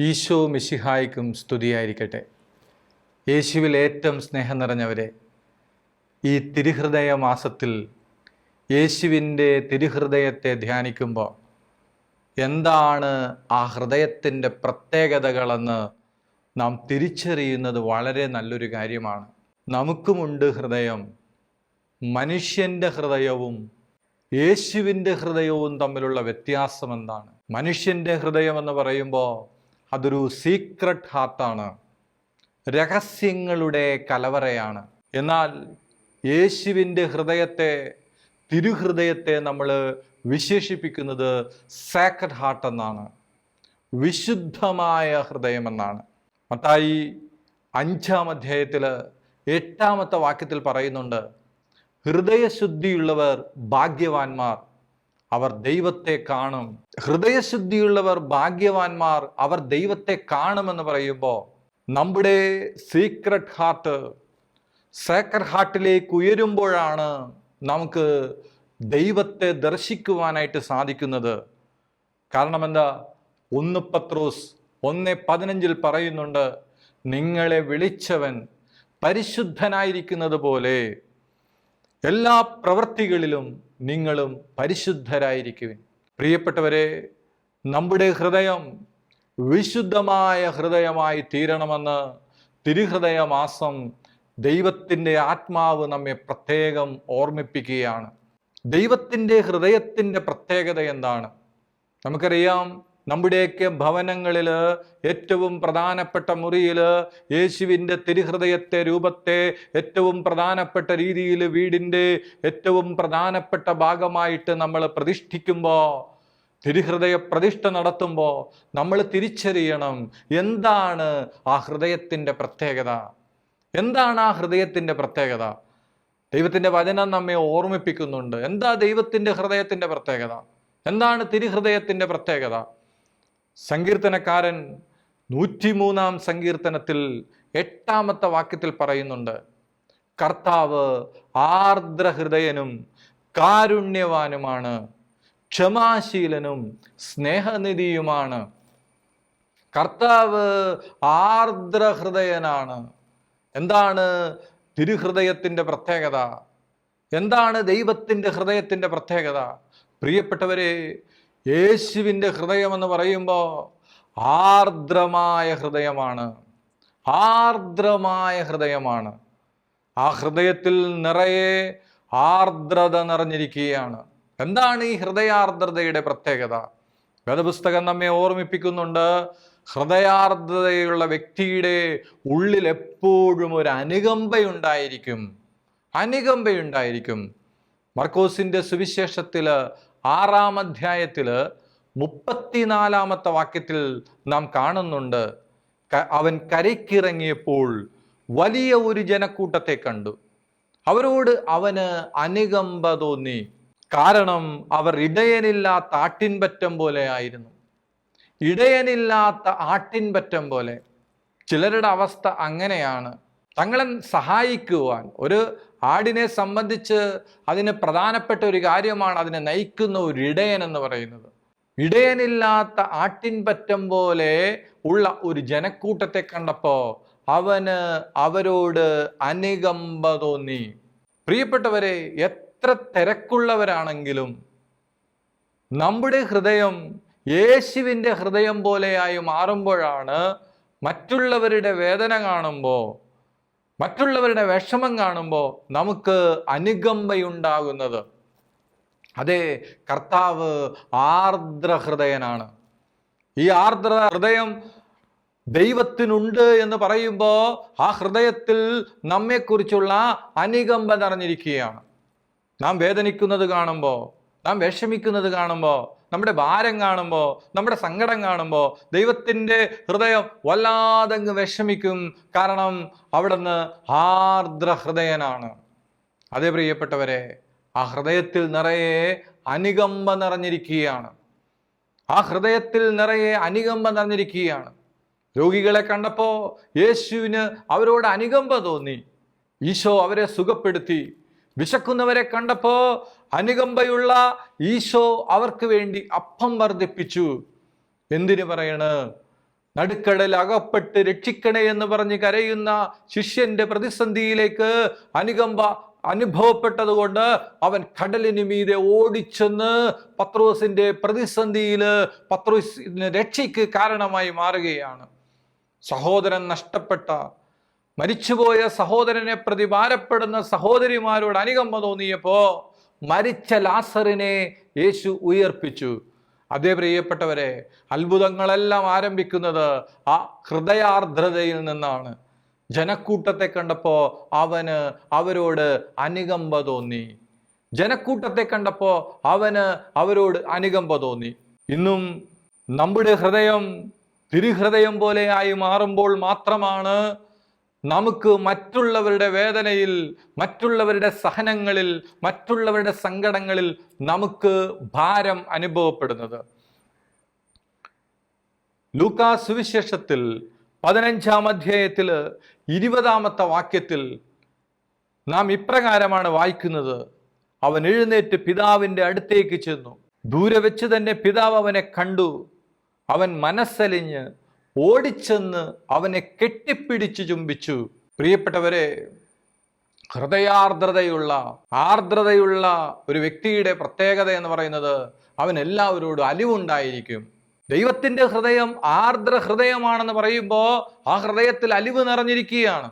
ഈശോ മിശിഹായ്ക്കും സ്തുതിയായിരിക്കട്ടെ. യേശുവിൽ ഏറ്റവും സ്നേഹം നിറഞ്ഞവരെ ഈ തിരുഹൃദയ മാസത്തിൽ യേശുവിന്റെ തിരുഹൃദയത്തെ ധ്യാനിക്കുമ്പോൾ എന്താണ് ആ ഹൃദയത്തിന്റെ പ്രത്യേകതകളെന്ന് നാം തിരിച്ചറിയുന്നത് വളരെ നല്ലൊരു കാര്യമാണ്. നമുക്കുമുണ്ട് ഹൃദയം മനുഷ്യന്റെ ഹൃദയവും യേശുവിന്റെ ഹൃദയവും തമ്മിലുള്ള വ്യത്യാസം എന്താണ് മനുഷ്യന്റെ ഹൃദയം എന്ന് പറയുമ്പോൾ അതൊരു സീക്രട്ട് ഹാർട്ടാണ് രഹസ്യങ്ങളുടെ കലവറയാണ്. എന്നാൽ യേശുവിന്റെ ഹൃദയത്തെ തിരുഹൃദയത്തെ നമ്മൾ വിശേഷിപ്പിക്കുന്നത് സാക്രഡ് ഹാർട്ട് എന്നാണ്. വിശുദ്ധമായ ഹൃദയമെന്നാണ് മത്തായി അഞ്ചാം അധ്യായത്തിൽ എട്ടാമത്തെ വാക്യത്തിൽ പറയുന്നുണ്ട് ഹൃദയശുദ്ധിയുള്ളവർ ഭാഗ്യവാന്മാർ അവർ ദൈവത്തെ കാണും. ഹൃദയശുദ്ധിയുള്ളവർ ഭാഗ്യവാന്മാർ അവർ ദൈവത്തെ കാണുമെന്ന് പറയുമ്പോൾ നമ്മുടെ സീക്രട്ട് ഹാർട്ട് സേക്രട്ട് ഹാർട്ടിലേക്ക് ഉയരുമ്പോഴാണ് നമുക്ക് ദൈവത്തെ ദർശിക്കുവാനായിട്ട് സാധിക്കുന്നത്. കാരണം എന്താ? ഒന്ന് പത്രോസ് ഒന്ന് പതിനഞ്ചിൽ പറയുന്നുണ്ട് നിങ്ങളെ വിളിച്ചവൻ പരിശുദ്ധനായിരിക്കുന്നത് പോലെ എല്ലാ പ്രവൃത്തികളിലും നിങ്ങളും പരിശുദ്ധരായിരിക്കുവിൻ. പ്രിയപ്പെട്ടവരെ നമ്മുടെ ഹൃദയം വിശുദ്ധമായ ഹൃദയമായി തീരണമെന്ന് തിരുഹൃദയ മാസം ദൈവത്തിന്റെ ആത്മാവ് നമ്മെ പ്രത്യേകം ഓർമ്മിപ്പിക്കുകയാണ്. ദൈവത്തിന്റെ ഹൃദയത്തിന്റെ പ്രത്യേകത എന്താണ്? നമുക്കറിയാം നമ്മുടെയൊക്കെ ഭവനങ്ങളിൽ ഏറ്റവും പ്രധാനപ്പെട്ട മുറിയിൽ യേശുവിന്റെ തിരുഹൃദയത്തെ രൂപത്തെ ഏറ്റവും പ്രധാനപ്പെട്ട രീതിയിൽ വീടിന്റെ ഏറ്റവും പ്രധാനപ്പെട്ട ഭാഗമായിട്ട് നമ്മൾ പ്രതിഷ്ഠിക്കുമ്പോൾ തിരുഹൃദയ പ്രതിഷ്ഠ നടത്തുമ്പോൾ നമ്മൾ തിരിച്ചറിയണം എന്താണ് ആ ഹൃദയത്തിന്റെ പ്രത്യേകത. എന്താണ് ആ ഹൃദയത്തിന്റെ പ്രത്യേകത? ദൈവത്തിന്റെ വചനം നമ്മെ ഓർമ്മിപ്പിക്കുന്നുണ്ട്. എന്താ ദൈവത്തിന്റെ ഹൃദയത്തിന്റെ പ്രത്യേകത? എന്താണ് തിരുഹൃദയത്തിന്റെ പ്രത്യേകത? സങ്കീർത്തനക്കാരൻ നൂറ്റിമൂന്നാം സങ്കീർത്തനത്തിൽ എട്ടാമത്തെ വാക്യത്തിൽ പറയുന്നുണ്ട് കർത്താവ് ആർദ്രഹൃദയനും കാരുണ്യവാനുമാണ് ക്ഷമാശീലനും സ്നേഹനിധിയുമാണ്. കർത്താവ് ആർദ്രഹൃദയനാണ്. എന്താണ് തിരുഹൃദയത്തിന്റെ പ്രത്യേകത? എന്താണ് ദൈവത്തിന്റെ ഹൃദയത്തിന്റെ പ്രത്യേകത? പ്രിയപ്പെട്ടവരെ യേശുവിന്റെ ഹൃദയമെന്ന് പറയുമ്പോൾ ആർദ്രമായ ഹൃദയമാണ്. ആർദ്രമായ ഹൃദയമാണ്. ആ ഹൃദയത്തിൽ നിറയെ ആർദ്രത നിറഞ്ഞിരിക്കുകയാണ്. എന്താണ് ഈ ഹൃദയാർദ്രതയുടെ പ്രത്യേകത? വേദപുസ്തകം നമ്മെ ഓർമ്മിപ്പിക്കുന്നുണ്ട് ഹൃദയാർദ്രതയുള്ള വ്യക്തിയുടെ ഉള്ളിൽ എപ്പോഴും ഒരു അനുകമ്പയുണ്ടായിരിക്കും. അനുകമ്പയുണ്ടായിരിക്കും. മർക്കോസിന്റെ സുവിശേഷത്തിൽ ആറാം അധ്യായത്തിൽ മുപ്പത്തിനാലാമത്തെ വാക്യത്തിൽ നാം കാണുന്നുണ്ട്. അവൻ കരയ്ക്കിറങ്ങിയപ്പോൾ വലിയ ഒരു ജനക്കൂട്ടത്തെ കണ്ടു. അവരോട് അവന് അനുകമ്പ തോന്നി. കാരണം അവർ ഇടയനില്ലാത്ത ആട്ടിൻപറ്റം പോലെ ആയിരുന്നു. ഇടയനില്ലാത്ത ആട്ടിൻപറ്റം പോലെ. ചിലരുടെ അവസ്ഥ അങ്ങനെയാണ്. തങ്ങളെ സഹായിക്കുവാൻ ഒരു ആടിനെ സംബന്ധിച്ച് അതിന് പ്രധാനപ്പെട്ട ഒരു കാര്യമാണ് അതിനെ നയിക്കുന്ന ഒരു ഇടയൻ എന്ന് പറയുന്നത്. ഇടയനില്ലാത്ത ആട്ടിൻപറ്റം പോലെ ഉള്ള ഒരു ജനക്കൂട്ടത്തെ കണ്ടപ്പോൾ അവന് അവരോട് അനുകമ്പ തോന്നി. പ്രിയപ്പെട്ടവരെ എത്ര തിരക്കുള്ളവരാണെങ്കിലും നമ്മുടെ ഹൃദയം യേശുവിന്റെ ഹൃദയം പോലെയായി മാറുമ്പോഴാണ് മറ്റുള്ളവരുടെ വേദന കാണുമ്പോൾ മറ്റുള്ളവരുടെ വിഷമം കാണുമ്പോൾ നമുക്ക് അനുകമ്പയുണ്ടാകുന്നത്. അതെ കർത്താവ് ആർദ്ര ഹൃദയനാണ് ഈ ആർദ്ര ഹൃദയം ദൈവത്തിനുണ്ട് എന്ന് പറയുമ്പോൾ ആ ഹൃദയത്തിൽ നമ്മെക്കുറിച്ചുള്ള അനുകമ്പ നിറഞ്ഞിരിക്കുകയാണ്. നാം വേദനിക്കുന്നത് കാണുമ്പോൾ നാം വിഷമിക്കുന്നത് കാണുമ്പോൾ നമ്മുടെ ഭാരം കാണുമ്പോൾ നമ്മുടെ സങ്കടം കാണുമ്പോൾ ദൈവത്തിന്റെ ഹൃദയം വല്ലാതങ്ങ് വിഷമിക്കും. കാരണം അവിടുന്ന് ആർദ്ര ഹൃദയനാണ് അതേ പ്രിയപ്പെട്ടവരെ ആ ഹൃദയത്തിൽ നിറയെ അനുകമ്പ നിറഞ്ഞിരിക്കുകയാണ്. ആ ഹൃദയത്തിൽ നിറയെ അനുകമ്പ നിറഞ്ഞിരിക്കുകയാണ്. രോഗികളെ കണ്ടപ്പോൾ യേശുവിന് അവരോട് അനുകമ്പ തോന്നി. ഈശോ അവരെ സുഖപ്പെടുത്തി. വിശക്കുന്നവരെ കണ്ടപ്പോൾ അനുകമ്പയുള്ള ഈശോ അവർക്ക് വേണ്ടി അപ്പം വർദ്ധിപ്പിച്ചു. എന്തിനു പറയണ്? നടുക്കടൽ അകപ്പെട്ട് രക്ഷിക്കണേ എന്ന് പറഞ്ഞ് കരയുന്ന ശിഷ്യന്റെ പ്രതിസന്ധിയിലേക്ക് അനുകമ്പ അനുഭവപ്പെട്ടതുകൊണ്ട് അവൻ കടലിന് മീതെ ഓടിച്ചെന്ന് പത്രോസിന്റെ പ്രതിസന്ധിയിൽ പത്രോസിന് രക്ഷയ്ക്ക് കാരണമായി മാറുകയാണ്. സഹോദരൻ നഷ്ടപ്പെട്ട മരിച്ചുപോയ സഹോദരനെ പ്രതി ഭാരപ്പെടുന്ന സഹോദരിമാരോട് അനുകമ്പ തോന്നിയപ്പോ മരിച്ച ലാസറിനെ യേശു ഉയർപ്പിച്ചു. അതേ പ്രിയപ്പെട്ടവരെ അത്ഭുതങ്ങളെല്ലാം ആരംഭിക്കുന്നത് ആ ഹൃദയാർദ്രതയിൽ നിന്നാണ്. ജനക്കൂട്ടത്തെ കണ്ടപ്പോൾ അവന് അവരോട് അനുകമ്പ തോന്നി. ജനക്കൂട്ടത്തെ കണ്ടപ്പോൾ അവന് അവരോട് അനുകമ്പ തോന്നി. ഇന്നും നമ്മുടെ ഹൃദയം തിരുഹൃദയം പോലെയായി മാറുമ്പോൾ മാത്രമാണ് നമുക്ക് മറ്റുള്ളവരുടെ വേദനയിൽ മറ്റുള്ളവരുടെ സഹനങ്ങളിൽ മറ്റുള്ളവരുടെ സങ്കടങ്ങളിൽ നമുക്ക് ഭാരം അനുഭവപ്പെടുന്നത്. ലൂക്കാ സുവിശേഷത്തിൽ പതിനഞ്ചാം അധ്യായത്തിൽ ഇരുപതാമത്തെ വാക്യത്തിൽ നാം ഇപ്രകാരമാണ് വായിക്കുന്നത്. അവൻ എഴുന്നേറ്റ് പിതാവിന്റെ അടുത്തേക്ക് ചെന്നു. ദൂരെ വെച്ച് തന്നെ പിതാവ് അവനെ കണ്ടു. അവൻ മനസ്സലിഞ്ഞ് ഓടിച്ചെന്ന് അവനെ കെട്ടിപ്പിടിച്ചു ചുംബിച്ചു. പ്രിയപ്പെട്ടവരെ ഹൃദയാർദ്രതയുള്ള ആർദ്രതയുള്ള ഒരു വ്യക്തിയുടെ പ്രത്യേകത എന്ന് പറയുന്നത് അവൻ എല്ലാവരോടും അലിവുണ്ടായിരിക്കും. ദൈവത്തിന്റെ ഹൃദയം ആർദ്ര ഹൃദയമാണെന്ന് പറയുമ്പോൾ ആ ഹൃദയത്തിൽ അലിവ് നിറഞ്ഞിരിക്കുകയാണ്.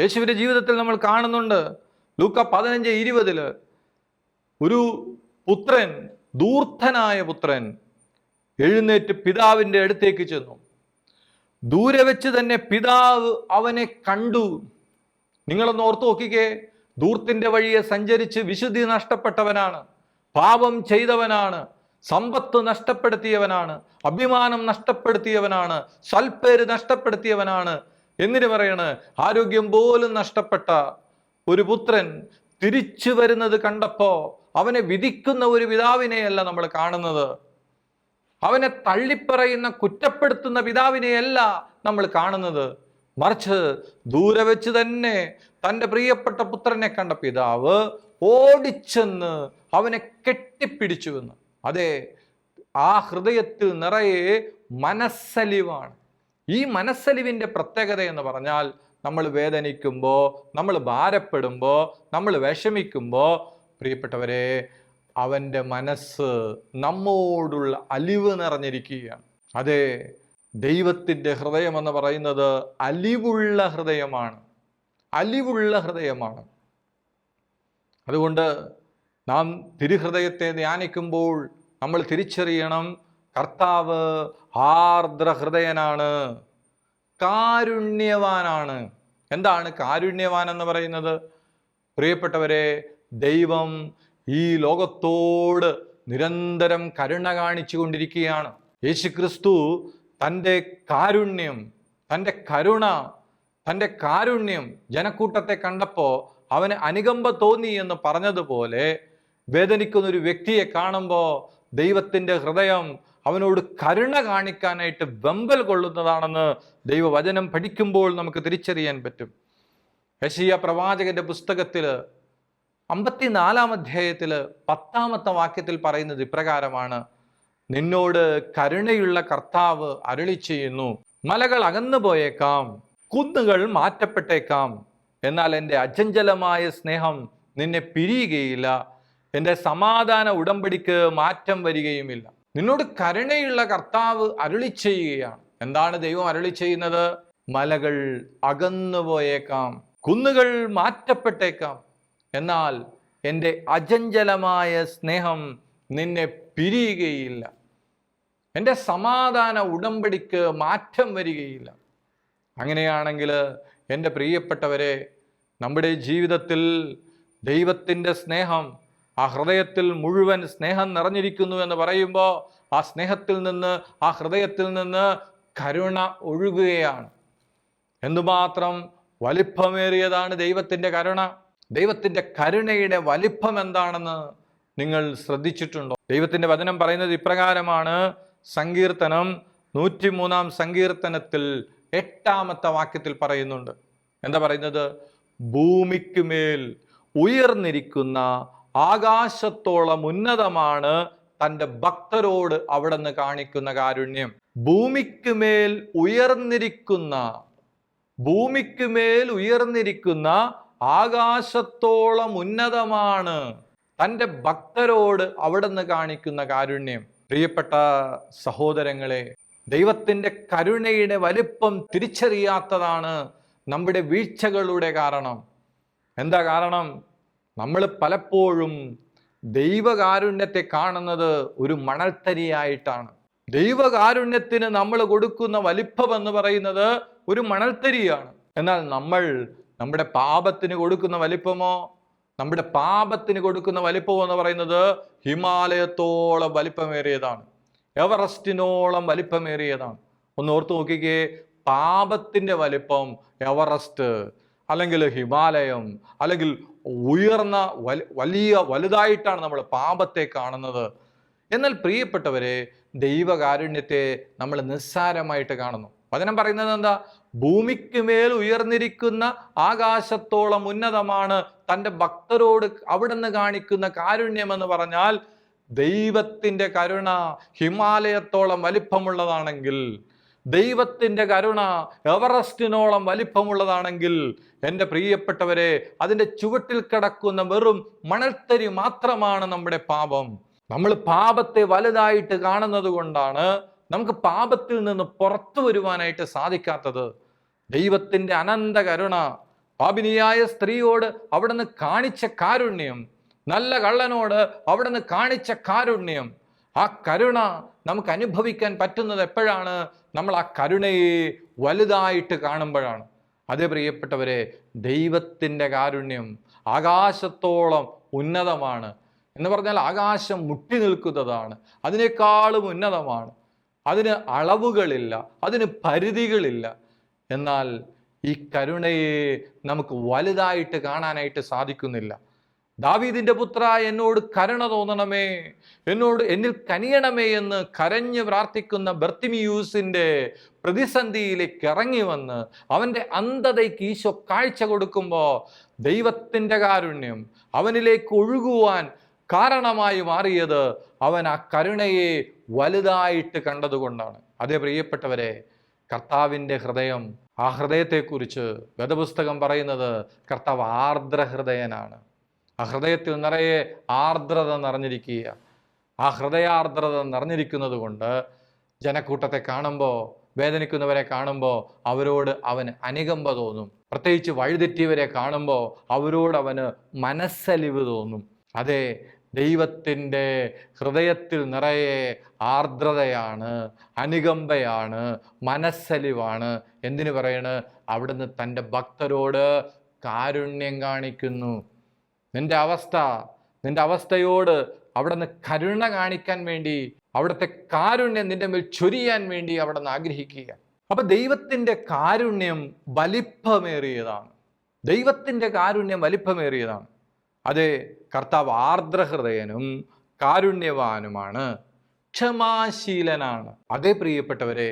യേശുവിന്റെ ജീവിതത്തിൽ നമ്മൾ കാണുന്നുണ്ട്. ലൂക്ക പതിനഞ്ച് ഇരുപതിൽ ഒരു പുത്രൻ ദൂർത്തനായ പുത്രൻ എഴുന്നേറ്റ് പിതാവിന്റെ അടുത്തേക്ക് ചെന്നു. ദൂരെ വെച്ച് തന്നെ പിതാവ് അവനെ കണ്ടു. നിങ്ങളൊന്ന് ഓർത്തു നോക്കിക്കേ. ദൂർത്തിന്റെ വഴിയെ സഞ്ചരിച്ച് വിശുദ്ധി നഷ്ടപ്പെട്ടവനാണ്. പാപം ചെയ്തവനാണ്. സമ്പത്ത് നഷ്ടപ്പെടുത്തിയവനാണ്. അഭിമാനം നഷ്ടപ്പെടുത്തിയവനാണ്. സൽപ്പേര് നഷ്ടപ്പെടുത്തിയവനാണ്. എന്നിട്ട് പറയണ്? ആരോഗ്യം പോലും നഷ്ടപ്പെട്ട ഒരു പുത്രൻ തിരിച്ചു വരുന്നത് കണ്ടപ്പോ അവനെ വിധിക്കുന്ന ഒരു പിതാവിനെയല്ല നമ്മൾ കാണുന്നത്. അവനെ തള്ളിപ്പറയുന്ന കുറ്റപ്പെടുത്തുന്ന പിതാവിനെയല്ല നമ്മൾ കാണുന്നത്. മറിച്ച് ദൂരെ വെച്ച് തന്നെ തന്റെ പ്രിയപ്പെട്ട പുത്രനെ കണ്ട പിതാവ് ഓടിച്ചെന്ന് അവനെ കെട്ടിപ്പിടിച്ചുവെന്ന്. അതെ ആ ഹൃദയത്തിൽ നിറയെ മനസ്സലിവാണ്. ഈ മനസ്സലിവിന്റെ പ്രത്യേകത എന്ന് പറഞ്ഞാൽ നമ്മൾ വേദനിക്കുമ്പോൾ നമ്മൾ ഭാരപ്പെടുമ്പോൾ നമ്മൾ വിഷമിക്കുമ്പോൾ പ്രിയപ്പെട്ടവരെ അവന്റെ മനസ്സ് നമ്മോടുള്ള അലിവ് നിറഞ്ഞിരിക്കുകയാണ്. അതെ ദൈവത്തിന്റെ ഹൃദയമെന്ന് പറയുന്നത് അലിവുള്ള ഹൃദയമാണ്. അലിവുള്ള ഹൃദയമാണ്. അതുകൊണ്ട് നാം തിരുഹൃദയത്തെ ധ്യാനിക്കുമ്പോൾ നമ്മൾ തിരിച്ചറിയണം കർത്താവ് ആർദ്ര ഹൃദയനാണ് കാരുണ്യവാനാണ്. എന്താണ് കാരുണ്യവാൻ എന്ന് പറയുന്നത്? പ്രിയപ്പെട്ടവരെ ദൈവം ഈ ലോകത്തോട് നിരന്തരം കരുണ കാണിച്ചു കൊണ്ടിരിക്കുകയാണ്. യേശുക്രിസ്തു തന്റെ കാരുണ്യം തന്റെ കരുണ തന്റെ കാരുണ്യം ജനക്കൂട്ടത്തെ കണ്ടപ്പോൾ അവന് അനുകമ്പ തോന്നി എന്ന് പറഞ്ഞതുപോലെ വേദനിക്കുന്ന ഒരു വ്യക്തിയെ കാണുമ്പോൾ ദൈവത്തിന്റെ ഹൃദയം അവനോട് കരുണ കാണിക്കാനായിട്ട് വെമ്പൽ കൊള്ളുന്നതാണെന്ന് ദൈവവചനം പഠിക്കുമ്പോൾ നമുക്ക് തിരിച്ചറിയാൻ പറ്റും. യശിയ പ്രവാചകന്റെ പുസ്തകത്തിൽ അമ്പത്തിനാലാം അധ്യായത്തിൽ പത്താമത്തെ വാക്യത്തിൽ പറയുന്നത് ഇപ്രകാരമാണ്. നിന്നോട് കരുണയുള്ള കർത്താവ് അരുളി ചെയ്യുന്നു. മലകൾ അകന്നു പോയേക്കാം. കുന്നുകൾ മാറ്റപ്പെട്ടേക്കാം. എന്നാൽ എന്റെ അചഞ്ചലമായ സ്നേഹം നിന്നെ പിരിയുകയില്ല. എന്റെ സമാധാന ഉടമ്പടിക്ക് മാറ്റം വരികയുമില്ല. നിന്നോട് കരുണയുള്ള കർത്താവ് അരുളി ചെയ്യുകയാണ്. എന്താണ് ദൈവം അരുളി ചെയ്യുന്നത്? മലകൾ അകന്നു പോയേക്കാം. കുന്നുകൾ മാറ്റപ്പെട്ടേക്കാം. എന്നാൽ എന്റെ അചഞ്ചലമായ സ്നേഹം നിന്നെ പിരിയുകയില്ല. എന്റെ സമാധാന ഉടമ്പടിക്ക് മാറ്റം വരികയില്ല. അങ്ങനെയാണെങ്കിൽ എന്റെ പ്രിയപ്പെട്ടവരെ നമ്മുടെ ജീവിതത്തിൽ ദൈവത്തിന്റെ സ്നേഹം ആ ഹൃദയത്തിൽ മുഴുവൻ സ്നേഹം നിറഞ്ഞിരിക്കുന്നു എന്ന് പറയുമ്പോൾ ആ സ്നേഹത്തിൽ നിന്ന് ആ ഹൃദയത്തിൽ നിന്ന് കരുണ ഒഴുകുകയാണ്. എന്തുമാത്രം വലിപ്പമേറിയതാണ് ദൈവത്തിന്റെ കരുണ. ദൈവത്തിന്റെ കരുണയുടെ വലിപ്പം എന്താണെന്ന് നിങ്ങൾ ശ്രദ്ധിച്ചിട്ടുണ്ടോ? ദൈവത്തിന്റെ വചനം പറയുന്നത് ഇപ്രകാരമാണ്. സങ്കീർത്തനം നൂറ്റിമൂന്നാം സങ്കീർത്തനത്തിൽ എട്ടാമത്തെ വാക്യത്തിൽ പറയുന്നുണ്ട്. എന്താ പറയുന്നത്? ഭൂമിക്ക് മേൽ ഉയർന്നിരിക്കുന്ന ആകാശത്തോളം ഉന്നതമാണ് തന്റെ ഭക്തരോട് അവിടെ നിന്ന് കാണിക്കുന്ന കാരുണ്യം. ഭൂമിക്ക് മേൽ ഉയർന്നിരിക്കുന്ന ഭൂമിക്ക് മേൽ ഉയർന്നിരിക്കുന്ന ആകാശത്തോളം ഉന്നതമാണ് തന്റെ ഭക്തരോട് അവിടുന്ന് കാണിക്കുന്ന കാരുണ്യം. പ്രിയപ്പെട്ട സഹോദരങ്ങളെ ദൈവത്തിന്റെ കരുണയുടെ വലിപ്പം തിരിച്ചറിയാത്തതാണ് നമ്മുടെ വീഴ്ചകളുടെ കാരണം. എന്താ കാരണം? നമ്മൾ പലപ്പോഴും ദൈവകാരുണ്യത്തെ കാണുന്നത് ഒരു മണൽത്തരിയായിട്ടാണ്. ദൈവകാരുണ്യത്തിന് നമ്മൾ കൊടുക്കുന്ന വലിപ്പം എന്ന് പറയുന്നത് ഒരു മണൽത്തരിയാണ്. എന്നാൽ നമ്മൾ നമ്മുടെ പാപത്തിന് കൊടുക്കുന്ന വലിപ്പമോ? നമ്മുടെ പാപത്തിന് കൊടുക്കുന്ന വലിപ്പം എന്ന് പറയുന്നത് ഹിമാലയത്തോളം വലിപ്പമേറിയതാണ്. എവറസ്റ്റിനോളം വലിപ്പമേറിയതാണ്. ഒന്ന് ഓർത്ത് നോക്കിക്കേ പാപത്തിന്റെ വലിപ്പം എവറസ്റ്റ് അല്ലെങ്കിൽ ഹിമാലയം അല്ലെങ്കിൽ ഉയർന്ന വലിയ വലുതായിട്ടാണ് നമ്മൾ പാപത്തെ കാണുന്നത്. എന്നാൽ പ്രിയപ്പെട്ടവരെ ദൈവകാരുണ്യത്തെ നമ്മൾ നിസ്സാരമായിട്ട് കാണുന്നു. വചനം പറയുന്നത് എന്താ? ഭൂമിക്ക് മേൽ ഉയർന്നിരിക്കുന്ന ആകാശത്തോളം ഉന്നതമാണ് തന്റെ ഭക്തരോട് അവിടുന്ന് കാണിക്കുന്ന കാരുണ്യം എന്ന് പറഞ്ഞാൽ ദൈവത്തിന്റെ കരുണ ഹിമാലയത്തോളം വലിപ്പമുള്ളതാണെങ്കിൽ ദൈവത്തിന്റെ കരുണ എവറസ്റ്റിനോളം വലിപ്പമുള്ളതാണെങ്കിൽ എന്റെ പ്രിയപ്പെട്ടവരെ അതിന്റെ ചുവട്ടിൽ കിടക്കുന്ന വെറും മണൽത്തരി മാത്രമാണ് നമ്മുടെ പാപം. നമ്മൾ പാപത്തെ വലുതായിട്ട് കാണുന്നത് കൊണ്ടാണ് നമുക്ക് പാപത്തിൽ നിന്ന് പുറത്തു വരുവാനായിട്ട് സാധിക്കാത്തത്. ദൈവത്തിന്റെ അനന്ത കരുണ. പാപിനിയായ സ്ത്രീയോട് അവിടുന്ന് കാണിച്ച കാരുണ്യം. നല്ല കള്ളനോട് അവിടുന്ന് കാണിച്ച കാരുണ്യം. ആ കരുണ നമുക്ക് അനുഭവിക്കാൻ പറ്റുന്നത് എപ്പോഴാണ്? നമ്മൾ ആ കരുണയെ വലുതായിട്ട് കാണുമ്പോഴാണ്. അതേ പ്രിയപ്പെട്ടവരെ ദൈവത്തിന്റെ കാരുണ്യം ആകാശത്തോളം ഉന്നതമാണ്. എന്ന് പറഞ്ഞാൽ ആകാശം മുട്ടി നിൽക്കുന്നതാണ്. അതിനേക്കാളും ഉന്നതമാണ്. അതിന് അളവുകളില്ല. അതിന് പരിധികളില്ല. എന്നാൽ ഈ കരുണയെ നമുക്ക് വലുതായിട്ട് കാണാനായിട്ട് സാധിക്കുന്നില്ല. ദാവീദിന്റെ പുത്ര എന്നോട് കരുണ തോന്നണമേ എന്നോട് എന്നിൽ കനിയണമേ എന്ന് കരഞ്ഞ് പ്രാർത്ഥിക്കുന്ന ബർത്തിമിയൂസിന്റെ പ്രതിസന്ധിയിലേക്ക് ഇറങ്ങി വന്ന് അവന്റെ അന്ധതയ്ക്ക് ഈശോ കാഴ്ച കൊടുക്കുമ്പോൾ ദൈവത്തിന്റെ കാരുണ്യം അവനിലേക്ക് ഒഴുകുവാൻ കാരണമായി മാറിയത് അവൻ ആ കരുണയെ വലുതായിട്ട് കണ്ടതുകൊണ്ടാണ്. അതേ പ്രിയപ്പെട്ടവരെ കർത്താവിന്റെ ഹൃദയം ആ ഹൃദയത്തെക്കുറിച്ച് വേദപുസ്തകം പറയുന്നത് കർത്താവ് ആർദ്ര ഹൃദയനാണ് ആ ഹൃദയത്തിൽ നിറയെ ആർദ്രത നിറഞ്ഞിരിക്കുക ആ ഹൃദയാർദ്രത നിറഞ്ഞിരിക്കുന്നത് കൊണ്ട് ജനക്കൂട്ടത്തെ കാണുമ്പോൾ വേദനിക്കുന്നവരെ കാണുമ്പോൾ അവരോട് അവന് അനുകമ്പ തോന്നും. പ്രത്യേകിച്ച് വഴിതെറ്റിയവരെ കാണുമ്പോൾ അവരോട് അവന് മനസ്സലിവ് തോന്നും. അതെ ദൈവത്തിന്റെ ഹൃദയത്തിൽ നിറയെ ആർദ്രതയാണ് അനുകമ്പയാണ് മനസ്സലിവാണ്. എന്തിനു പറയണ്? അവിടുന്ന് തന്റെ ഭക്തരോട് കാരുണ്യം കാണിക്കുന്നു. നിന്റെ അവസ്ഥ നിന്റെ അവസ്ഥയോട് അവിടുന്ന് കരുണ കാണിക്കാൻ വേണ്ടി അവിടുത്തെ കാരുണ്യം നിന്റെ മേൽ ചൊരിയാൻ വേണ്ടി അവിടുന്ന് ആഗ്രഹിക്കുക. അപ്പൊ ദൈവത്തിന്റെ കാരുണ്യം വലിപ്പമേറിയതാണ്. ദൈവത്തിന്റെ കാരുണ്യം വലിപ്പമേറിയതാണ്. അതെ കർത്താവ് ആർദ്രഹൃദയനും കാരുണ്യവാനുമാണ് ക്ഷമാശീലനാണ്. അതേ പ്രിയപ്പെട്ടവരെ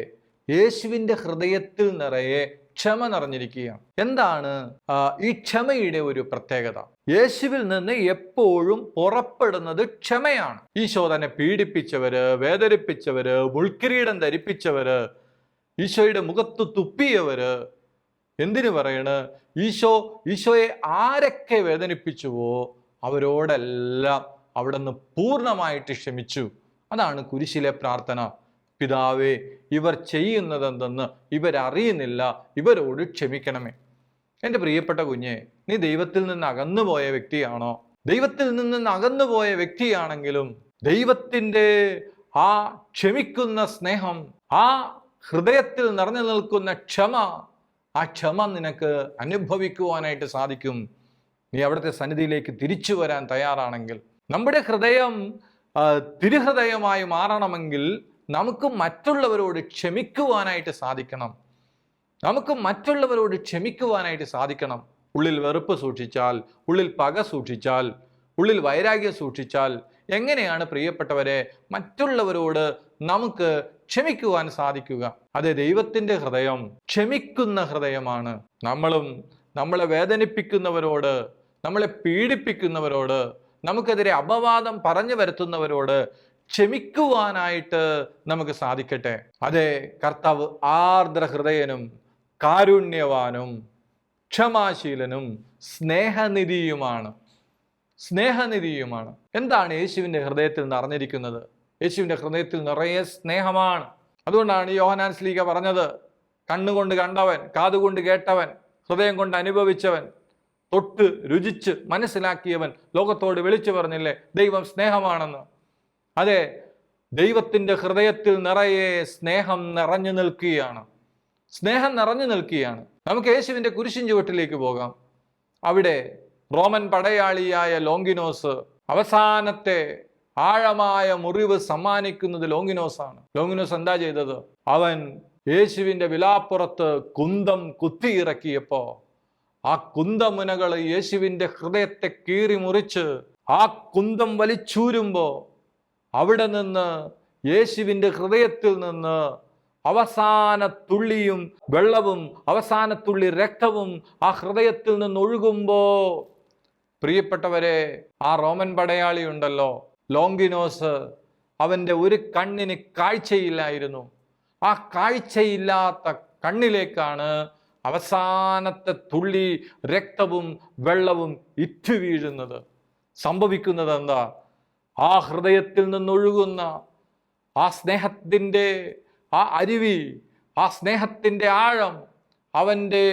യേശുവിന്റെ ഹൃദയത്തിൽ നിറയെ ക്ഷമ നിറഞ്ഞിരിക്കുകയാണ്. എന്താണ് ഈ ക്ഷമയുടെ ഒരു പ്രത്യേകത? യേശുവിൽ നിന്ന് എപ്പോഴും പുറപ്പെടുന്നത് ക്ഷമയാണ്. ഈശോ പീഡിപ്പിച്ചവര് വേദനിപ്പിച്ചവര് മുൾക്കിരീടം ധരിപ്പിച്ചവര് ഈശോയുടെ മുഖത്ത് തുപ്പിയവര് എന്തിനു പറയണ്? ഈശോ ഈശോയെ ആരൊക്കെ വേദനിപ്പിച്ചുവോ അവരോടെല്ലാം അവിടെ നിന്ന് പൂർണമായിട്ട് ക്ഷമിച്ചു. അതാണ് കുരിശിലെ പ്രാർത്ഥന. പിതാവേ ഇവർ ചെയ്യുന്നതെന്തെന്ന് ഇവരറിയുന്നില്ല. ഇവരോട് ക്ഷമിക്കണമേ. എന്റെ പ്രിയപ്പെട്ട കുഞ്ഞെ നീ ദൈവത്തിൽ നിന്ന് അകന്നുപോയ വ്യക്തിയാണോ? ദൈവത്തിൽ നിന്ന് അകന്നുപോയ വ്യക്തിയാണെങ്കിലും ദൈവത്തിന്റെ ആ ക്ഷമിക്കുന്ന സ്നേഹം ആ ഹൃദയത്തിൽ നിറഞ്ഞു നിൽക്കുന്ന ക്ഷമ ആ ക്ഷമ നിനക്ക് അനുഭവിക്കുവാനായിട്ട് സാധിക്കും. നീ അവിടുത്തെ സന്നിധിയിലേക്ക് തിരിച്ചു വരാൻ തയ്യാറാണെങ്കിൽ നമ്മുടെ ഹൃദയം തിരുഹൃദയമായി മാറണമെങ്കിൽ നമുക്ക് മറ്റുള്ളവരോട് ക്ഷമിക്കുവാനായിട്ട് സാധിക്കണം. നമുക്ക് മറ്റുള്ളവരോട് ക്ഷമിക്കുവാനായിട്ട് സാധിക്കണം. ഉള്ളിൽ വെറുപ്പ് സൂക്ഷിച്ചാൽ ഉള്ളിൽ പക സൂക്ഷിച്ചാൽ ഉള്ളിൽ വൈരാഗ്യം സൂക്ഷിച്ചാൽ എങ്ങനെയാണ് പ്രിയപ്പെട്ടവരെ മറ്റുള്ളവരോട് നമുക്ക് ക്ഷമിക്കുവാൻ സാധിക്കുക. അത് ദൈവത്തിന്റെ ഹൃദയം ക്ഷമിക്കുന്ന ഹൃദയമാണ്. നമ്മളും നമ്മളെ വേദനിപ്പിക്കുന്നവരോട് നമ്മളെ പീഡിപ്പിക്കുന്നവരോട് നമുക്കെതിരെ അപവാദം പറഞ്ഞു വരുത്തുന്നവരോട് ക്ഷമിക്കുവാനായിട്ട് നമുക്ക് സാധിക്കട്ടെ. അതെ കർത്താവ് ആർദ്ര ഹൃദയനും കാരുണ്യവാനും ക്ഷമാശീലനും സ്നേഹനിധിയുമാണ്. സ്നേഹനിധിയുമാണ്. എന്താണ് യേശുവിന്റെ ഹൃദയത്തിൽ നിറഞ്ഞിരിക്കുന്നത് യേശുവിന്റെ ഹൃദയത്തിൽ നിറയെ സ്നേഹമാണ്. അതുകൊണ്ടാണ് യോഹനാൻ സ്ലീഗ പറഞ്ഞത് കണ്ണുകൊണ്ട് കണ്ടവൻ കാതുകൊണ്ട് കേട്ടവൻ ഹൃദയം കൊണ്ട് അനുഭവിച്ചവൻ തൊട്ട് രുചിച്ച് മനസ്സിലാക്കിയവൻ ലോകത്തോട് വിളിച്ചു പറഞ്ഞില്ലേ ദൈവം സ്നേഹമാണെന്ന്. അതെ ദൈവത്തിന്റെ ഹൃദയത്തിൽ നിറയെ സ്നേഹം നിറഞ്ഞു നിൽക്കുകയാണ്. സ്നേഹം നിറഞ്ഞു നിൽക്കുകയാണ്. നമുക്ക് യേശുവിന്റെ കുരിശിൻ ചുവട്ടിലേക്ക് പോകാം. അവിടെ റോമൻ പടയാളിയായ ലോങ്കിനോസ് അവസാനത്തെ ആഴമായ മുറിവ് സമ്മാനിക്കുന്നത് ലോങ്കിനോസാണ്. ലോങ്കിനോസ് എന്താ ചെയ്തത്? അവൻ യേശുവിന്റെ വിലാപ്പുറത്ത് കുന്തം കുത്തിയിറക്കിയപ്പോൾ ആ കുന്തമുനകൾ യേശുവിന്റെ ഹൃദയത്തെ കീറി മുറിച്ച് ആ കുന്തം വലിച്ചൂരുമ്പോ അവിടെ നിന്ന് യേശുവിന്റെ ഹൃദയത്തിൽ നിന്ന് അവസാന തുള്ളിയും വെള്ളവും അവസാന തുള്ളി രക്തവും ആ ഹൃദയത്തിൽ നിന്ന് ഒഴുകുമ്പോൾ പ്രിയപ്പെട്ടവരെ ആ റോമൻ പടയാളി ഉണ്ടല്ലോ. ലോങ്കിനോസ് അവന്റെ ഒരു കണ്ണിന് കാഴ്ചയില്ലായിരുന്നു. ആ കാഴ്ചയില്ലാത്ത കണ്ണിലേക്കാണ് അവസാനത്തെ തുള്ളി രക്തവും വെള്ളവും ഇറ്റു വീഴുന്നത്. സംഭവിക്കുന്നത് എന്താ? ആ ഹൃദയത്തിൽ നിന്നൊഴുകുന്ന ആ സ്നേഹത്തിന്റെ ആ അരുവി ആ സ്നേഹത്തിന്റെ ആഴം അവന്റെ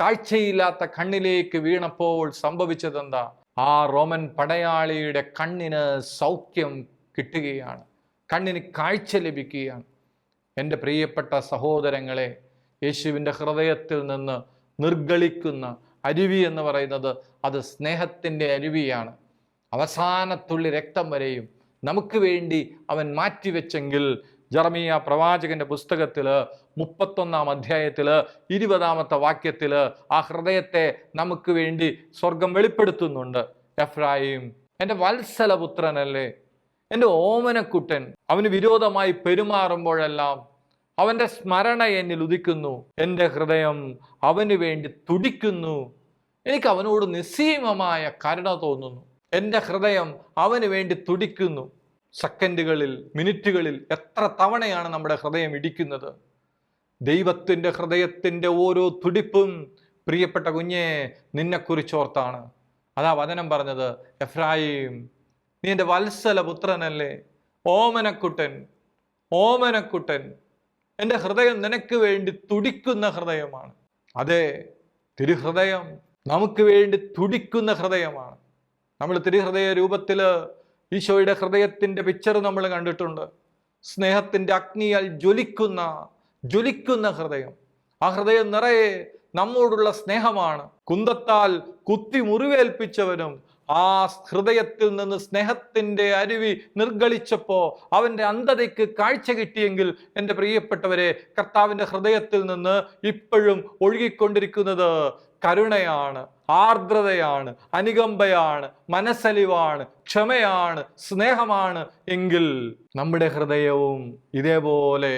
കാഴ്ചയില്ലാത്ത കണ്ണിലേക്ക് വീണപ്പോൾ സംഭവിച്ചതെന്താ? ആ റോമൻ പടയാളിയുടെ കണ്ണിന് സൗഖ്യം കിട്ടുകയാണ്. കണ്ണിന് കാഴ്ച ലഭിക്കുകയാണ്. എന്റെ പ്രിയപ്പെട്ട സഹോദരങ്ങളെ യേശുവിന്റെ ഹൃദയത്തിൽ നിന്ന് നിർഗളിക്കുന്ന അരുവി എന്ന് പറയുന്നത് അത് സ്നേഹത്തിന്റെ അരുവിയാണ്. അവസാനത്തുള്ളി രക്തം വരെയും നമുക്ക് വേണ്ടി അവൻ മാറ്റിവെച്ചെങ്കിൽ ജർമിയ പ്രവാചകന്റെ പുസ്തകത്തിൽ മുപ്പത്തൊന്നാം അധ്യായത്തിൽ ഇരുപതാമത്തെ വാക്യത്തിൽ ആ ഹൃദയത്തെ നമുക്ക് വേണ്ടി സ്വർഗം വെളിപ്പെടുത്തുന്നുണ്ട്. എഫ്രായിം എന്റെ വത്സലപുത്രനല്ലേ? എന്റെ ഓമനക്കുട്ടൻ അവന് വിരോധമായി പെരുമാറുമ്പോഴെല്ലാം അവന്റെ സ്മരണ എന്നിൽ ഉദിക്കുന്നു. എന്റെ ഹൃദയം അവന് വേണ്ടി തുടിക്കുന്നു. എനിക്ക് അവനോട് നിസ്സീമമായ കരുണ തോന്നുന്നു. എന്റെ ഹൃദയം അവന് വേണ്ടി തുടിക്കുന്നു. സെക്കൻഡുകളിൽ മിനിറ്റുകളിൽ എത്ര തവണയാണ് നമ്മുടെ ഹൃദയം ഇടിക്കുന്നത്? ദൈവത്തിന്റെ ഹൃദയത്തിന്റെ ഓരോ തുടിപ്പും പ്രിയപ്പെട്ട കുഞ്ഞെ നിന്നെക്കുറിച്ചോർത്താണ് അതാ വചനം പറഞ്ഞത് എഫ്രായിം നീ എന്റെ വത്സല പുത്രനല്ലേ ഓമനക്കുട്ടൻ ഓമനക്കുട്ടൻ എന്റെ ഹൃദയം നിനക്ക് വേണ്ടി തുടിക്കുന്ന ഹൃദയമാണ്. അതെ തിരുഹൃദയം നമുക്ക് വേണ്ടി തുടിക്കുന്ന ഹൃദയമാണ്. നമ്മൾ തിരുഹൃദയ രൂപത്തിൽ ഈശോയുടെ ഹൃദയത്തിന്റെ പിക്ചർ നമ്മൾ കണ്ടിട്ടുണ്ട്. സ്നേഹത്തിന്റെ അഗ്നിയാൽ ജ്വലിക്കുന്ന ജ്വലിക്കുന്ന ഹൃദയം. ആ ഹൃദയം നിറയെ നമ്മോടുള്ള സ്നേഹമാണ്. കുന്തത്താൽ കുത്തി മുറിവേൽപ്പിച്ചവനും ആ ഹൃദയത്തിൽ നിന്ന് സ്നേഹത്തിന്റെ അരുവി നിർഗളിച്ചപ്പോൾ അവന്റെ അന്ധതയ്ക്ക് കാഴ്ച കിട്ടിയെങ്കിൽ എന്റെ പ്രിയപ്പെട്ടവരെ കർത്താവിന്റെ ഹൃദയത്തിൽ നിന്ന് ഇപ്പോഴും ഒഴുകിക്കൊണ്ടിരിക്കുന്നത് കരുണയാണ്. ആർദ്രതയാണ് അനുകമ്പയാണ് മനസ്സലിവാണ് ക്ഷമയാണ് സ്നേഹമാണ് എങ്കിൽ നമ്മുടെ ഹൃദയവും ഇതേപോലെ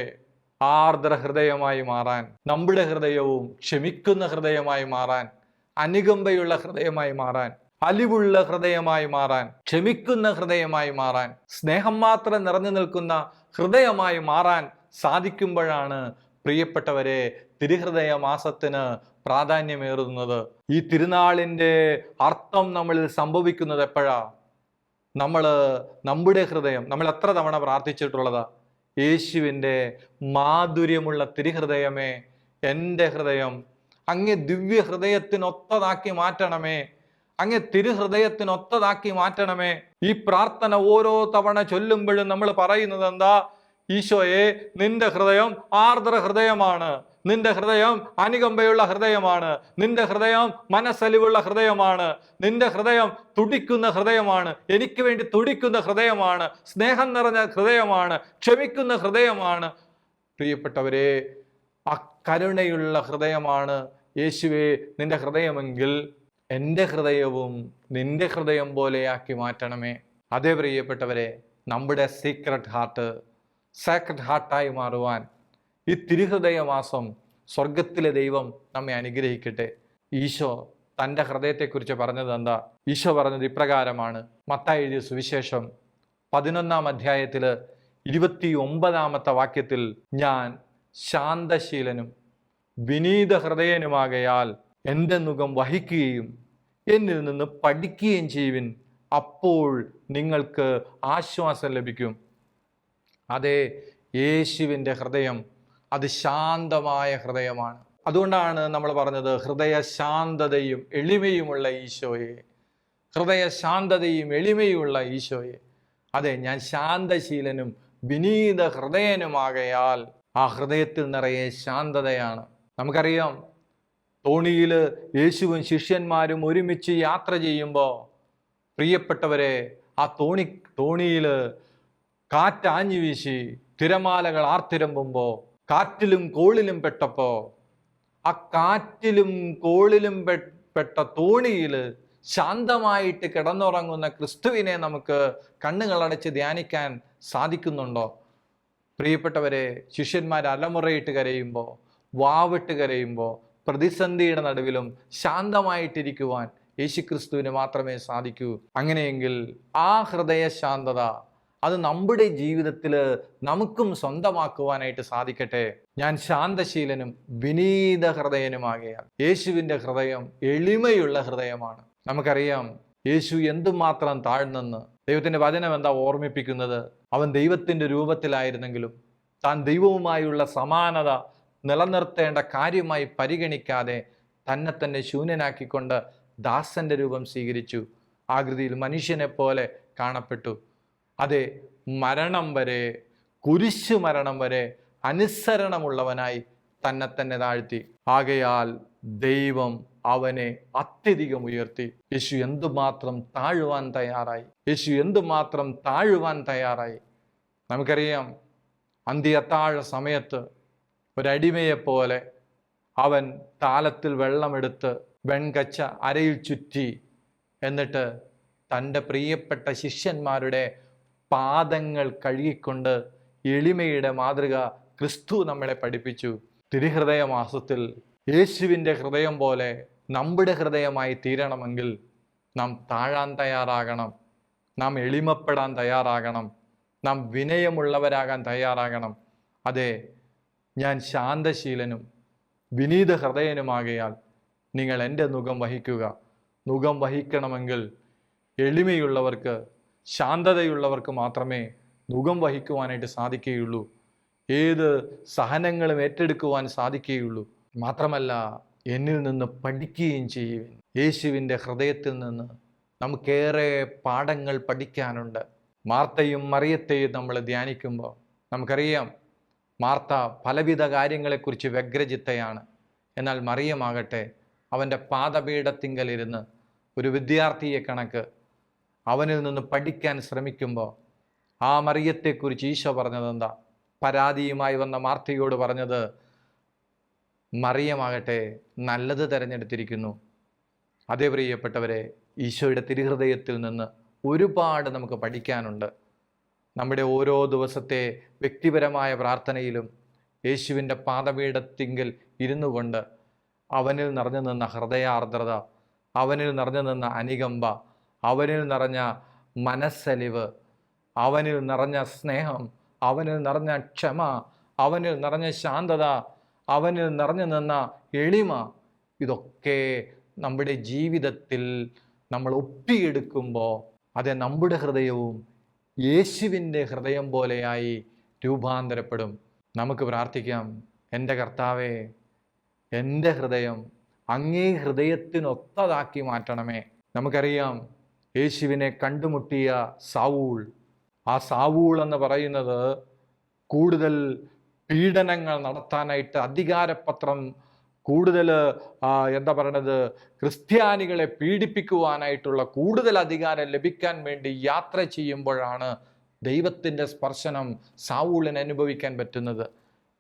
ആർദ്ര ഹൃദയമായി മാറാൻ നമ്മുടെ ഹൃദയവും ക്ഷമിക്കുന്ന ഹൃദയമായി മാറാൻ അനുകമ്പയുള്ള ഹൃദയമായി മാറാൻ അലിവുള്ള ഹൃദയമായി മാറാൻ ക്ഷമിക്കുന്ന ഹൃദയമായി മാറാൻ സ്നേഹം മാത്രം നിറഞ്ഞു നിൽക്കുന്ന ഹൃദയമായി മാറാൻ സാധിക്കുമ്പോഴാണ് പ്രിയപ്പെട്ടവരെ തിരുഹൃദയ മാസത്തിന് പ്രാധാന്യമേറുന്നത്. ഈ തിരുനാളിന്റെ അർത്ഥം നമ്മളിൽ സംഭവിക്കുന്നത് എപ്പോഴാ? നമ്മൾ നമ്മുടെ ഹൃദയം നമ്മൾ എത്ര തവണ പ്രാർത്ഥിച്ചിട്ടുള്ളത്? യേശുവിന്റെ മാധുര്യമുള്ള തിരുഹൃദയമേ എന്റെ ഹൃദയം അങ്ങ് ദിവ്യ ഹൃദയത്തിനൊത്തതാക്കി മാറ്റണമേ അങ്ങ് തിരുഹൃദയത്തിനൊത്തതാക്കി മാറ്റണമേ. ഈ പ്രാർത്ഥന ഓരോ തവണ ചൊല്ലുമ്പോഴും നമ്മൾ പറയുന്നത് എന്താ? ഈശോയെ നിന്റെ ഹൃദയം ആർദ്ര ഹൃദയമാണ്. നിന്റെ ഹൃദയം അനുകമ്പയുള്ള ഹൃദയമാണ്. നിന്റെ ഹൃദയം മനസ്സലിവുള്ള ഹൃദയമാണ്. നിന്റെ ഹൃദയം തുടിക്കുന്ന ഹൃദയമാണ്. എനിക്ക് വേണ്ടി തുടിക്കുന്ന ഹൃദയമാണ്. സ്നേഹം നിറഞ്ഞ ഹൃദയമാണ്. ക്ഷമിക്കുന്ന ഹൃദയമാണ്. പ്രിയപ്പെട്ടവരെ ആ കരുണയുള്ള ഹൃദയമാണ്. യേശുവേ നിന്റെ ഹൃദയമെങ്കിൽ എന്റെ ഹൃദയവും നിന്റെ ഹൃദയം പോലെയാക്കി മാറ്റണമേ. അതേ പ്രിയപ്പെട്ടവരെ നമ്മുടെ സീക്രട്ട് ഹാർട്ട് സേക്രട്ട് ഹാർട്ടായി മാറുവാൻ ഈ തിരുഹൃദയവാസം സ്വർഗത്തിലെ ദൈവം നമ്മെ അനുഗ്രഹിക്കട്ടെ. ഈശോ തന്റെ ഹൃദയത്തെക്കുറിച്ച് പറഞ്ഞത് എന്താ? ഈശോ പറഞ്ഞത് ഇപ്രകാരമാണ്. മത്തായി എഴുതിയ സുവിശേഷം പതിനൊന്നാം അധ്യായത്തിൽ ഇരുപത്തി ഒമ്പതാമത്തെ വാക്യത്തിൽ ഞാൻ ശാന്തശീലനും വിനീത ഹൃദയനുമാകയാൽ എന്റെ മുഖം വഹിക്കുകയും എന്നിൽ നിന്ന് പഠിക്കുകയും ചെയ്യുവിൻ അപ്പോൾ നിങ്ങൾക്ക് ആശ്വാസം ലഭിക്കും. അതെ യേശുവിന്റെ ഹൃദയം അത് ശാന്തമായ ഹൃദയമാണ്. അതുകൊണ്ടാണ് നമ്മൾ പറഞ്ഞത് ഹൃദയശാന്തതയും എളിമയുമുള്ള ഈശോയെ. ഹൃദയശാന്തതയും എളിമയുമുള്ള ഈശോയെ. അതെ ഞാൻ ശാന്തശീലനും വിനീത ഹൃദയനുമാകയാൽ ആ ഹൃദയത്തിൽ നിറയെ ശാന്തതയാണ്. നമുക്കറിയാം തോണിയിൽ യേശുവും ശിഷ്യന്മാരും ഒരുമിച്ച് യാത്ര ചെയ്യുമ്പോൾ പ്രിയപ്പെട്ടവരെ ആ തോണി തോണിയിൽ കാറ്റാഞ്ഞു വീശി തിരമാലകൾ ആർത്തിരമ്പുമ്പോൾ കാറ്റിലും കോളിലും പെട്ടപ്പോൾ ആ കാറ്റിലും കോളിലും പെട്ട തോണിയിൽ ശാന്തമായിട്ട് കിടന്നുറങ്ങുന്ന ക്രിസ്തുവിനെ നമുക്ക് കണ്ണുകളടച്ച് ധ്യാനിക്കാൻ സാധിക്കുന്നുണ്ടോ? പ്രിയപ്പെട്ടവരെ ശിഷ്യന്മാർ അലമുറയിട്ട് കരയുമ്പോൾ വാവിട്ട് കരയുമ്പോൾ പ്രതിസന്ധിയുടെ നടുവിലും ശാന്തമായിട്ടിരിക്കുവാൻ യേശുക്രിസ്തുവിന് മാത്രമേ സാധിക്കൂ. അങ്ങനെയെങ്കിൽ ആ ഹൃദയ ശാന്തത അത് നമ്മുടെ ജീവിതത്തിൽ നമുക്കും സ്വന്തമാക്കുവാനായിട്ട് സാധിക്കട്ടെ. ഞാൻ ശാന്തശീലനും വിനീത ഹൃദയനുമാകയാൽ യേശുവിന്റെ ഹൃദയം എളിമയുള്ള ഹൃദയമാണ്. നമുക്കറിയാം യേശു എന്തുമാത്രം താഴ്ന്നെന്ന്. ദൈവത്തിന്റെ വചനം എന്താ ഓർമ്മിപ്പിക്കുന്നത്? അവൻ ദൈവത്തിന്റെ രൂപത്തിലായിരുന്നെങ്കിലും താൻ ദൈവവുമായുള്ള സമാനത നിലനിർത്തേണ്ട കാര്യമായി പരിഗണിക്കാതെ തന്നെ തന്നെ ശൂന്യനാക്കിക്കൊണ്ട് ദാസന്റെ രൂപം സ്വീകരിച്ചു. ആകൃതിയിൽ മനുഷ്യനെ പോലെ കാണപ്പെട്ടു. അതെ മരണം വരെ കുരിശു മരണം വരെ അനുസരണമുള്ളവനായി തന്നെ തന്നെ താഴ്ത്തി. ആകയാൽ ദൈവം അവനെ അത്യധികം ഉയർത്തി. യേശു എന്തുമാത്രം താഴുവാൻ തയ്യാറായി? യേശു എന്തുമാത്രം താഴുവാൻ തയ്യാറായി? നമുക്കറിയാം അന്ത്യത്താഴ സമയത്ത് ഒരടിമയെപ്പോലെ അവൻ താലത്തിൽ വെള്ളമെടുത്ത് വെൺകച്ച അരയിൽ ചുറ്റി എന്നിട്ട് തന്റെ പ്രിയപ്പെട്ട ശിഷ്യന്മാരുടെ പാദങ്ങൾ കഴുകിക്കൊണ്ട് എളിമയുടെ മാതൃക ക്രിസ്തു നമ്മളെ പഠിപ്പിച്ചു. തിരുഹൃദയ മാസത്തിൽ യേശുവിന്റെ ഹൃദയം പോലെ നമ്മുടെ ഹൃദയമായി തീരണമെങ്കിൽ നാം താഴാൻ തയ്യാറാകണം. നാം എളിമപ്പെടാൻ തയ്യാറാകണം. നാം വിനയമുള്ളവരാകാൻ തയ്യാറാകണം. അതെ ഞാൻ ശാന്തശീലനും വിനീത ഹൃദയനുമാകയാൽ നിങ്ങൾ എന്റെ മുഖം വഹിക്കുക. മുഖം വഹിക്കണമെങ്കിൽ എളിമയുള്ളവർക്ക് ശാന്തതയുള്ളവർക്ക് മാത്രമേ മുഖം വഹിക്കുവാനായിട്ട് സാധിക്കുകയുള്ളൂ. ഏത് സഹനങ്ങളും ഏറ്റെടുക്കുവാൻ സാധിക്കുകയുള്ളൂ. മാത്രമല്ല എന്നിൽ നിന്ന് പഠിക്കുകയും ചെയ്യുവിൻ. യേശുവിന്റെ ഹൃദയത്തിൽ നിന്ന് നമുക്കേറെ പാഠങ്ങൾ പഠിക്കാനുണ്ട്. മാർത്തയും മറിയത്തെയും നമ്മൾ ധ്യാനിക്കുമ്പോൾ നമുക്കറിയാം മാർത്ത പലവിധ കാര്യങ്ങളെക്കുറിച്ച് വ്യഗ്രചിത്തയാണ്. എന്നാൽ മറിയമാകട്ടെ അവന്റെ പാദപീഠത്തിങ്കലിരുന്ന് ഒരു വിദ്യാർത്ഥിയെ കണക്ക് അവനിൽ നിന്ന് പഠിക്കാൻ ശ്രമിക്കുമ്പോൾ ആ മറിയത്തെക്കുറിച്ച് ഈശോ പറഞ്ഞത് എന്താ പരാതിയുമായി വന്ന മാർത്തയോട് പറഞ്ഞത് മറിയമാകട്ടെ നല്ലത് തിരഞ്ഞെടുത്തിരിക്കുന്നു. അതേ പ്രിയപ്പെട്ടവരെ ഈശോയുടെ തിരുഹൃദയത്തിൽ നിന്ന് ഒരുപാട് നമുക്ക് പഠിക്കാനുണ്ട്. നമ്മുടെ ഓരോ ദിവസത്തെ വ്യക്തിപരമായ പ്രാർത്ഥനയിലും യേശുവിന്റെ പാദപീഠത്തിങ്കിൽ ഇരുന്നു കൊണ്ട് അവനിൽ നിറഞ്ഞു നിന്ന ഹൃദയാർദ്രത അവനിൽ നിറഞ്ഞു നിന്ന അനുകമ്പ അവനിൽ നിറഞ്ഞ മനസ്സലിവ് അവനിൽ നിറഞ്ഞ സ്നേഹം അവനിൽ നിറഞ്ഞ ക്ഷമ അവനിൽ നിറഞ്ഞ ശാന്തത അവനിൽ നിറഞ്ഞു നിന്ന എളിമ ഇതൊക്കെ നമ്മുടെ ജീവിതത്തിൽ നമ്മൾ ഒപ്പിയെടുക്കുമ്പോൾ അത് നമ്മുടെ ഹൃദയവും യേശുവിന്റെ ഹൃദയം പോലെയായി രൂപാന്തരപ്പെടും. നമുക്ക് പ്രാർത്ഥിക്കാം എന്റെ കർത്താവേ എന്റെ ഹൃദയം അങ്ങേ ഹൃദയത്തിനൊത്തതാക്കി മാറ്റണമേ. നമുക്കറിയാം യേശുവിനെ കണ്ടുമുട്ടിയ സാവൂൾ. ആ സാവൂൾ എന്ന് പറയുന്നത് കൂടുതൽ പീഡനങ്ങൾ നടത്താനായിട്ട് അധികാരപത്രം കൂടുതൽ എന്താ പറയണത് ക്രിസ്ത്യാനികളെ പീഡിപ്പിക്കുവാനായിട്ടുള്ള കൂടുതൽ അധികാരം ലഭിക്കാൻ വേണ്ടി യാത്ര ചെയ്യുമ്പോഴാണ് ദൈവത്തിന്റെ സ്പർശനം സാവൂളിന് അനുഭവിക്കാൻ പറ്റുന്നത്.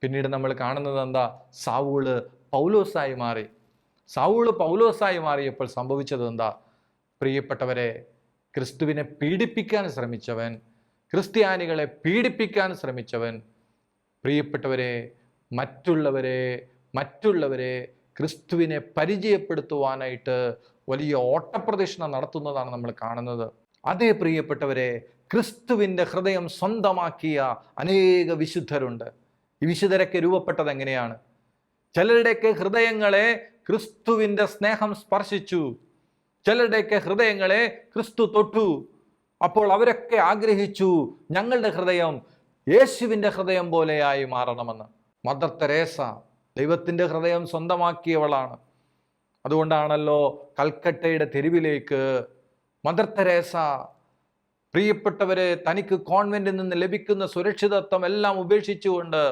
പിന്നീട് നമ്മൾ കാണുന്നത് എന്താ? സാവൂൾ പൗലോസായി മാറി. സാവൂൾ പൗലോസായി മാറിയപ്പോൾ സംഭവിച്ചത് എന്താ? പ്രിയപ്പെട്ടവരെ ക്രിസ്തുവിനെ പീഡിപ്പിക്കാൻ ശ്രമിച്ചവൻ ക്രിസ്ത്യാനികളെ പീഡിപ്പിക്കാൻ ശ്രമിച്ചവൻ പ്രിയപ്പെട്ടവരെ മറ്റുള്ളവരെ മറ്റുള്ളവരെ ക്രിസ്തുവിനെ പരിചയപ്പെടുത്തുവാനായിട്ട് വലിയ ഓട്ടപ്രദക്ഷിണ നടത്തുന്നതാണ് നമ്മൾ കാണുന്നത്. അതേ പ്രിയപ്പെട്ടവരെ ക്രിസ്തുവിന്റെ ഹൃദയം സ്വന്തമാക്കിയ അനേക വിശുദ്ധരുണ്ട്. ഈ വിശുദ്ധരൊക്കെ രൂപപ്പെട്ടത് എങ്ങനെയാണ്? ചിലരുടെയൊക്കെ ഹൃദയങ്ങളെ ക്രിസ്തുവിന്റെ സ്നേഹം സ്പർശിച്ചു. ചിലരുടെയൊക്കെ ഹൃദയങ്ങളെ ക്രിസ്തു തൊട്ടു. അപ്പോൾ അവരൊക്കെ ആഗ്രഹിച്ചു ഞങ്ങളുടെ ഹൃദയം യേശുവിന്റെ ഹൃദയം പോലെയായി മാറണമെന്ന്. മദർ തെരേസ ദൈവത്തിന്റെ ഹൃദയം സ്വന്തമാക്കിയവളാണ്. അതുകൊണ്ടാണല്ലോ കൽക്കട്ടയുടെ തെരുവിലേക്ക് മദർ തെരേസ പ്രിയപ്പെട്ടവരെ തനിക്ക് കോൺവെന്റിൽ നിന്ന് ലഭിക്കുന്ന സുരക്ഷിതത്വം എല്ലാം ഉപേക്ഷിച്ചുകൊണ്ട്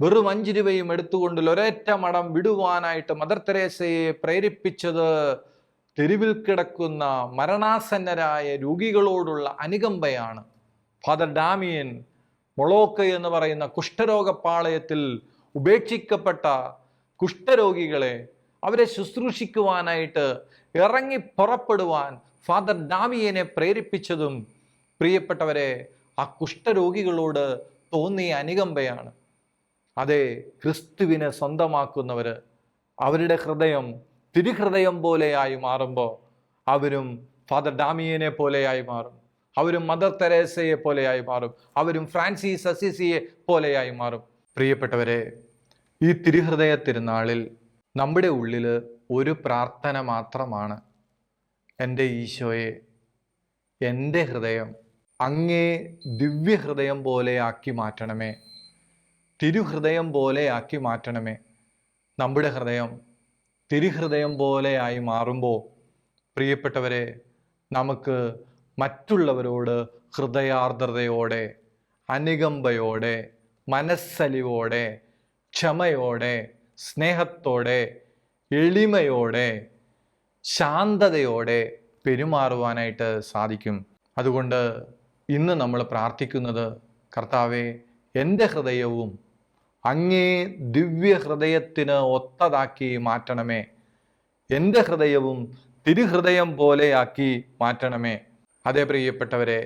വെറും അഞ്ച് രൂപയും എടുത്തുകൊണ്ട് ലൊരേറ്റ മടം വിടുവാനായിട്ട് മദർ തെരേസയെ പ്രേരിപ്പിച്ചത് തെരുവിൽ കിടക്കുന്ന മരണാസന്നരായ രോഗികളോടുള്ള അനുകമ്പയാണ്. ഫാദർ ഡാമിയൻ മൊളോക്ക എന്ന് പറയുന്ന കുഷ്ഠരോഗ പാളയത്തിൽ ഉപേക്ഷിക്കപ്പെട്ട കുഷ്ഠരോഗികളെ അവരെ ശുശ്രൂഷിക്കുവാനായിട്ട് ഇറങ്ങി പുറപ്പെടുവാൻ ഫാദർ ഡാമിയനെ പ്രേരിപ്പിച്ചതും പ്രിയപ്പെട്ടവരെ ആ കുഷ്ഠരോഗികളോട് തോന്നിയ അനുകമ്പയാണ്. അതെ ക്രിസ്തുവിനെ സ്വന്തമാക്കുന്നവർ അവരുടെ ഹൃദയം തിരുഹൃദയം പോലെയായി മാറുമ്പോൾ അവരും ഫാദർ ഡാമിയനെ പോലെയായി മാറും. അവരും മദർ തെരേസയെ പോലെയായി മാറും. അവരും ഫ്രാൻസിസ് അസിസിയെ പോലെയായി മാറും. പ്രിയപ്പെട്ടവരെ ഈ തിരുഹൃദയ തിരുനാളിൽ നമ്മുടെ ഉള്ളിൽ ഒരു പ്രാർത്ഥന മാത്രമാണ്. എന്റെ ഈശോയെ എന്റെ ഹൃദയം അങ്ങേ ദിവ്യഹൃദയം പോലെയാക്കി മാറ്റണമേ. തിരുഹൃദയം പോലെയാക്കി മാറ്റണമേ. നമ്മുടെ ഹൃദയം തിരുഹൃദയം പോലെയായി മാറുമ്പോൾ പ്രിയപ്പെട്ടവരെ നമുക്ക് മറ്റുള്ളവരോട് ഹൃദയാർദ്രതയോടെ അനുകമ്പയോടെ മനസ്സലിവോടെ ക്ഷമയോടെ സ്നേഹത്തോടെ എളിമയോടെ ശാന്തതയോടെ പെരുമാറുവാനായിട്ട് സാധിക്കും. അതുകൊണ്ട് ഇന്ന് നമ്മൾ പ്രാർത്ഥിക്കുന്നത് കർത്താവെ എന്റെ ഹൃദയവും അങ്ങേ ദിവ്യ ഹൃദയത്തിന് ഒത്തതാക്കി മാറ്റണമേ. എന്റെ ഹൃദയവും തിരുഹൃദയം പോലെയാക്കി മാറ്റണമേ. അതേ പ്രിയപ്പെട്ടവരെ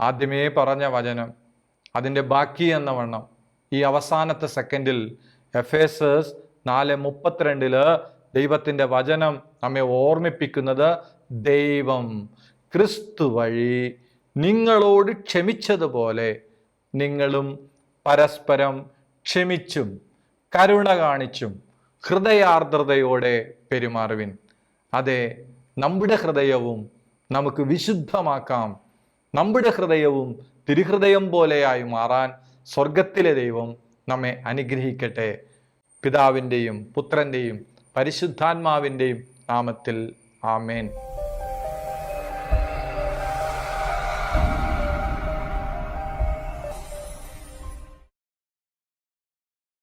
ആദ്യമേ പറഞ്ഞ വചനം അതിന്റെ ബാക്കി എന്ന വണ്ണം ഈ അവസാനത്തെ സെക്കൻഡിൽ എഫ് എസ് നാല് മുപ്പത്തിരണ്ടിൽ ദൈവത്തിന്റെ വചനം നമ്മെ ഓർമ്മിപ്പിക്കുന്നത് ദൈവം ക്രിസ്തു വഴി നിങ്ങളോട് ക്ഷമിച്ചതുപോലെ നിങ്ങളും പരസ്പരം ക്ഷമിച്ചും കരുണ കാണിച്ചും ഹൃദയാർദ്രതയോടെ പെരുമാറുവിൻ. അതെ നമ്മുടെ ഹൃദയവും നമുക്ക് വിശുദ്ധമാക്കാം. നമ്മുടെ ഹൃദയവും തിരുഹൃദയം പോലെയായി മാറാൻ സ്വർഗത്തിലെ ദൈവം നമ്മെ അനുഗ്രഹിക്കട്ടെ. പിതാവിന്റെയും പുത്രന്റെയും പരിശുദ്ധാത്മാവിന്റെയും നാമത്തിൽ ആമേൻ.